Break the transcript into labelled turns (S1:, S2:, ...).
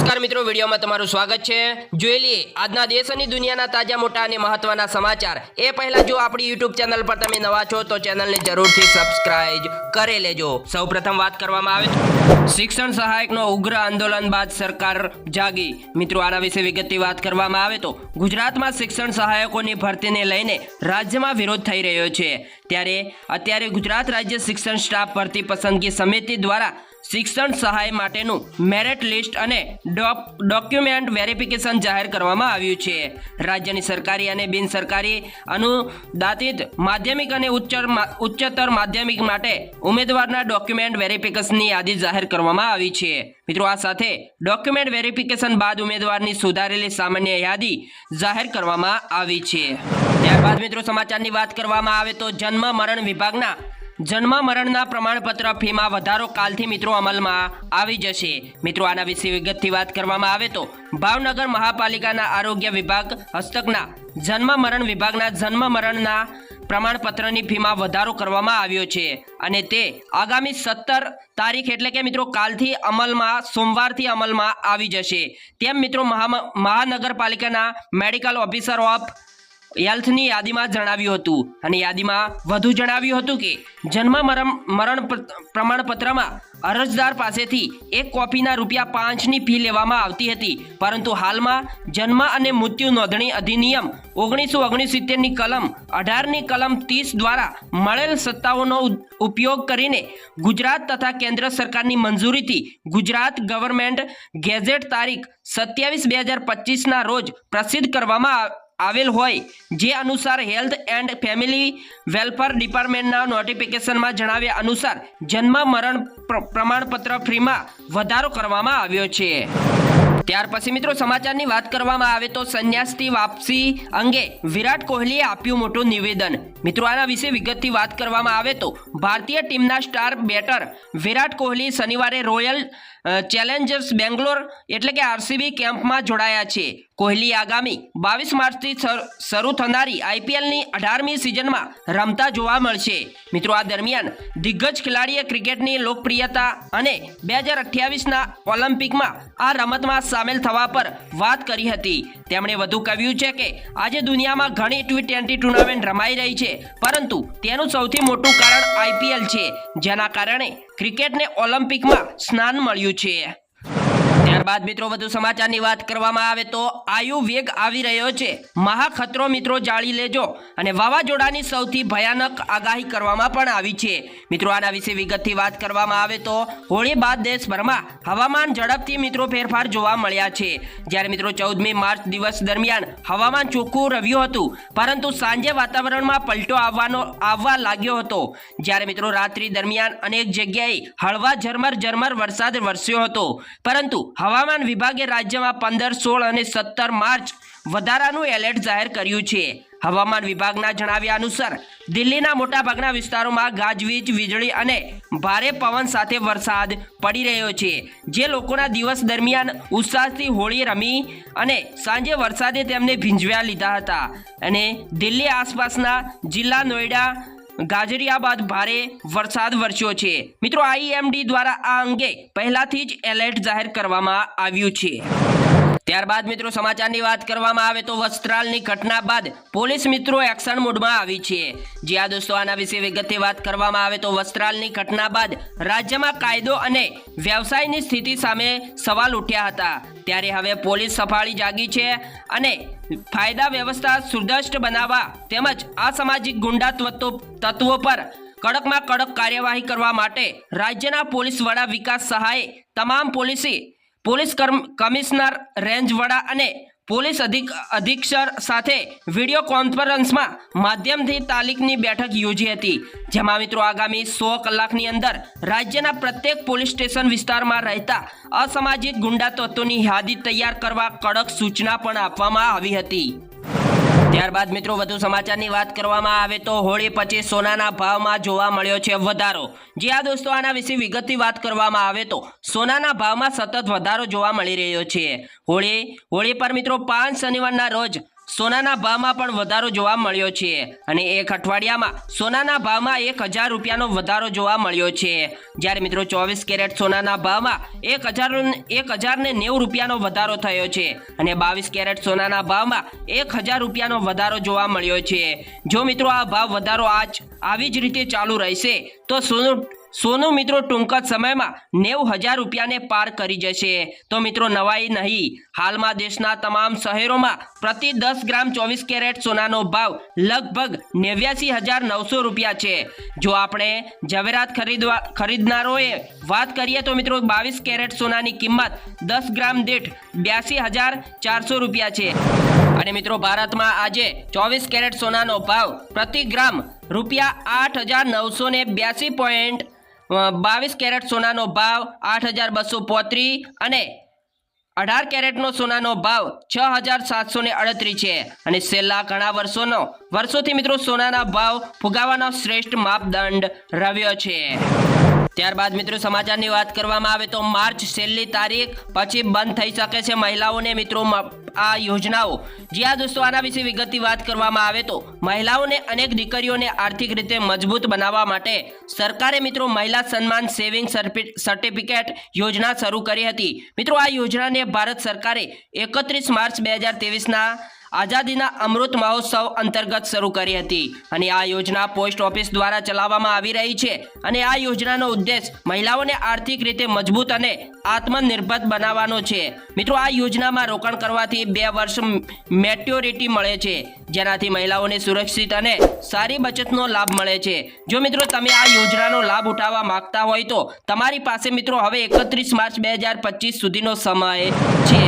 S1: નમસ્કાર મિત્રો, વિડીયોમાં તમારું સ્વાગત છે. જોઈ લઈએ, આજના દેશ અને દુનિયાના તાજા મોટા અને મહત્વના સમાચાર. એ પહેલા જો આપણી યુટ્યુબ ચેનલ પર તમે નવા છો, તો ચેનલને જરૂરથી સબસ્ક્રાઇબ કરી લેજો. સૌપ્રથમ વાત કરવામાં આવે શિક્ષણ સહાયકનો ઉગ્ર આંદોલન બાદ સરકાર જાગી. મિત્રો, આના વિશે વિગતની વાત કરવામાં આવે તો, ગુજરાતમાં શિક્ષણ સહાયકોની ભરતીને લઈને રાજ્યમાં વિરોધ થઈ રહ્યો છે. ત્યારે, અત્યારે ગુજરાત રાજ્ય શિક્ષણ સ્ટાફ ભરતી પસંદગી સમિતિ દ્વારા શિક્ષણ સહાય માટેનું મેરિટ લિસ્ટ અને ડોક- ડોક્યુમેન્ટ વેરિફિકેશન જાહેર કરવામાં આવ્યું છે. રાજ્યની સરકારી અને બિન સરકારી અનુદાતિત માધ્યમિક અને ઉચ્ચતર માધ્યમિક માટે ઉમેદવારના ડોક્યુમેન્ટ વેરિફિકેશનની યાદી જાહેર કરવામાં આવી છે. મિત્રો, આ સાથે ડોક્યુમેન્ટ વેરિફિકેશન બાદ ઉમેદવારની સુધારેલી સામાન્ય યાદી જાહેર કરવામાં આવી છે. ત્યારબાદ મિત્રો, સમાચારની વાત કરવામાં આવે તો જન્મ મરણ વિભાગના જન્મ મરણના પ્રમાણપત્ર ફીમાં વધારો કાલથી મિત્રો અમલમાં આવી જશે. મિત્રો, આના વિશે વિગતથી વાત કરવામાં આવે તો ભાવનગર મહાપાલિકાના આરોગ્ય વિભાગ હસ્તકના જન્મ મરણ વિભાગના જન્મ મરણના પ્રમાણપત્રની ફીમાં વધારો કરવામાં આવ્યો છે અને તે આગામી સત્તર તારીખ એટલે કે મિત્રો કાલથી અમલમાં, સોમવારથી અમલમાં આવી જશે. તેમ મિત્રો મહા મહાનગરપાલિકાના મેડિકલ ઓફિસર ઓફ હેલ્થની યાદીમાં જણાવ્યું હતું. અને યાદીમાં વધુ જણાવ્યું હતું કે, જન્મ મરણ પ્રમાણપત્રમાં અરજદાર પાસેથી એક કોપીના રૂપિયા પાંચની ફી લેવામાં આવતી હતી. પરંતુ હાલમાં જન્મ અને મૃત્યુ નોંધણી અધિનિયમ ઓગણીસો ઓગણસિત્તેરની કલમ અઢારની કલમ ત્રીસ દ્વારા મળેલ સત્તાઓનો ઉપયોગ કરીને ગુજરાત તથા કેન્દ્ર સરકારની મંજૂરીથી ગુજરાત ગવર્મેન્ટ ગેઝેટ તારીખ સત્યાવીસ બે હજાર પચીસના રોજ પ્રસિદ્ધ કરવામાં આવેલ હોય, જે અનુસાર હેલ્થ એન્ડ ફેમિલી વેલફેર ડિપાર્ટમેન્ટના નોટિફિકેશનમાં જણાવ્યા અનુસાર, જન્મ, મરણ પ્ર- પ્રમાણપત્ર ફ્રીમાં વધારો કરવામાં આવ્યો છે. ત્યાર પછી મિત્રો સમાચારની વાત કરવામાં આવે તો સંન્યાસથી વાપસી અંગે વિરાટ કોહલીએ આપ્યું મોટું નિવેદન. મિત્રો આના વિશે વિગતથી વાત કરવામાં આવે તો ભારતીય ટીમના સ્ટાર બેટર વિરાટ કોહલી શનિવારે રોયલ ચેલેન્જર્સ બેંગ્લોર એટલે કે આરસીબી કેમ્પમાં જોડાયા છે. કોહલી આગામી બાવીસ માર્ચથી શર- થનારી આઈપીએલની અઢારમી સિઝનમાં રમતા જોવા મળશે. મિત્રો આ દરમિયાન દિગ્ગજ ખેલાડીએ ક્રિકેટની લોકપ્રિયતા અને બે હજાર અઠ્યાવીસના ઓલિમ્પિકમાં આ રમતમાં સામેલ થવા પર વાત કરી હતી. તેમણે વધુ કહ્યું છે કે, આજે દુનિયામાં ઘણી ટી ટ્વેન્ટી ટુર્નામેન્ટ રમાઈ રહી છે, પરંતુ તેનું સૌથી મોટું કારણ આઈપીએલ છે, જેના કારણે ક્રિકેટને ઓલિમ્પિકમાં સ્નાન મળ્યું છે. ત્યારબાદ મિત્રો વધુ સમાચારની વાત કરવામાં આવે તો આયુ વેગ આવી રહ્યો છે. મહાખતરો મિત્રો જાળી લેજો અને વાવાઝોડાની સૌથી ભયાનક આગાહી કરવામાં પણ આવી છે. મિત્રો આના વિશે વિગતથી વાત કરવામાં આવે તો હોળી બાદ દેશભરમાં હવામાન ઝડપથી મિત્રો ફેરફાર જોવા મળ્યા છે. જ્યારે મિત્રો ચૌદમી માર્ચ દિવસ દરમિયાન હવામાન ચોખ્ખું રહ્યું હતું, પરંતુ સાંજે વાતાવરણમાં પલટો આવવાનો, આવવા લાગ્યો હતો. જ્યારે મિત્રો રાત્રિ દરમિયાન અનેક જગ્યાએ હળવા ઝરમર ઝરમર વરસાદ વરસ્યો હતો. પરંતુ હવામાન વિભાગે રાજ્યમાં પંદર, સોળ અને સત્તર માર્ચ વધારાનું એલર્ટ જાહેર કર્યું છે. હવામાન વિભાગના જણાવ્યા અનુસાર, દિલ્હીના મોટાભાગના વિસ્તારોમાં ગાજવીજ, વીજળી અને ભારે પવન સાથે વરસાદ પડી રહ્યો છે, જે લોકોના દિવસ દરમિયાન ઉત્સાહથી હોળી રમી અને સાંજે વરસાદે તેમને ભીંજવ્યા લીધા હતા. અને દિલ્હી આસપાસના જિલ્લા નોઈડા ગાજરિયા બાદ ભારે વરસાદ વરસ્યો છે. મિત્રો, આઈએમડી દ્વારા આ અંગે પહેલાથી જ એલર્ટ જાહેર કરવામાં આવ્યું છે. ત્યારબાદ મિત્રો સમાચારની વાત કરવામાં આવે તો વસ્ત્રાલની ઘટના બાદ પોલીસ મિત્રો એક્શન મોડમાં આવી છે. જે આ દોસ્તો, આના વિશે વિગતે વાત કરવામાં આવે તો વસ્ત્રાલની ઘટના બાદ રાજ્યમાં કાયદો અને વ્યવસાયની સ્થિતિ સામે સવાલ ઉઠ્યા હતા. ત્યારે હવે પોલીસ સફાળી જાગી છે અને ફાયદા વ્યવસ્થા સુદ્રષ્ટ બનાવવા તેમજ અસામાજિક ગુંડા તત્વો પર કડકમાં કડક કાર્યવાહી કરવા માટે રાજ્યના પોલીસ વડા વિકાસ સહાયે તમામ પોલીસી પોલીસ કમિશનર, રેન્જ અને પોલીસ અધિક, અધિક્ષર સાથે વીડિયો કોન્ફરન્સમાં માધ્યમથી તાલીકની બેઠક યોજી હતી. જેમાં મિત્રો આગામી સો કલાકની અંદર રાજ્યના પ્રત્યેક પોલીસ સ્ટેશન વિસ્તારમાં રહેતા અસામાજિક ગુંડા તત્વોની યાદી તૈયાર કરવા કડક સૂચના પણ આપવામાં આવી હતી. ત્યારબાદ મિત્રો વધુ સમાચારની વાત કરવામાં આવે તો હોળી પછી સોનાના ભાવમાં જોવા મળ્યો છે વધારો. જે આ દોસ્તો, આના વિશે વિગતથી વાત કરવામાં આવે તો સોનાના ભાવમાં સતત વધારો જોવા મળી રહ્યો છે. હોળી હોળી પર મિત્રો પાંચ શનિવારના રોજ સોનાના ભાવમાં પણ વધારો જોવા મળ્યો છે અને એક અઠવાડિયામાં સોનાના ભાવમાં એક હજાર રૂપિયાનો વધારો જોવા મળ્યો છે. જ્યારે મિત્રો ચોવીસ કેરેટ સોનાના ભાવમાં એક હજાર એક હજાર ને નેવું રૂપિયાનો વધારો થયો છે અને બાવીસ કેરેટ સોનાના ભાવમાં એક હજાર રૂપિયાનો વધારો જોવા મળ્યો છે. જો મિત્રો આ ભાવ વધારો આજ આવી જ રીતે ચાલુ રહેશે, તો સોનું સોનું મિત્રો ટૂંક જ સમયમાં નેવું હજાર રૂપિયાને પાર કરી જશે. તો મિત્રો નવાઈ નહીં. હાલમાં દેશના તમામ શહેરોમાં પ્રતિ દસ ગ્રામ ચોવીસ કેરેટ સોનાનો ભાવ લગભગ નેવ્યાસી હજાર નવસો રૂપિયા છે. જો આપણે ઝવેરાત ખરીદવા ખરીદનારોએ વાત કરીએ તો મિત્રો બાવીસ કેરેટ સોનાની કિંમત દસ ગ્રામ દીઠ બ્યાસી હજાર ચારસો રૂપિયા છે. અને મિત્રો ભારતમાં આજે ચોવીસ કેરેટ સોનાનો ભાવ પ્રતિ ગ્રામ રૂપિયા આઠ હજાર નવસો ને બ્યાસી પોઈન્ટ બાવીસ કેરેટ સોનાનો ભાવ આઠ હજાર બસો પોત્રીસ અને અઢાર કેરેટનો સોનાનો ભાવ છ હજાર સાતસો ને અડત્રીસ છે. અને છેલ્લા ઘણા વર્ષોનો, વર્ષોથી મિત્રો સોનાના ભાવ ફુગાવાનો શ્રેષ્ઠ માપદંડ રહ્યો છે. ત્યારબાદ મિત્રો સમાચારની વાત કરવામાં આવે તો માર્ચ છેલ્લી તારીખ પછી બંધ થઈ શકે છે. મહિલાઓને મિત્રો આ યોજનાઓ. જ્યાં દોસ્તો, આના વિશે વિગતની વાત કરવામાં આવે તો મહિલાઓને અનેક દીકરીઓને આર્થિક રીતે મજબૂત બનાવવા માટે સરકારે મિત્રો મહિલા સન્માન સેવિંગ સર્ટિ- સર્ટિફિકેટ યોજના શરૂ કરી હતી. મિત્રો આ યોજનાને ભારત સરકારે એકત્રીસ માર્ચ બે હજાર ત્રેવીસના આઝાદીના અમૃત મહોત્સવ અંતર્ગત શરૂ કરી હતી અને આ યોજના પોસ્ટ ઓફિસ દ્વારા ચલાવવામાં આવી રહી છે અને આ યોજનાનો ઉદ્દેશ મહિલાઓને આર્થિક રીતે મજબૂત અને આત્મનિર્ભર બનાવવાનો છે. મિત્રો, આ યોજનામાં રોકાણ કરવાથી બે વર્ષ મેટ્યોરિટી મળે છે, જેનાથી મહિલાઓને સુરક્ષિત અને સારી બચતનો લાભ મળે છે. જો મિત્રો, તમે આ યોજનાનો લાભ ઉઠાવવા માંગતા હોય તો તમારી પાસે મિત્રો હવે એકત્રીસ માર્ચ બે સુધીનો સમય છે.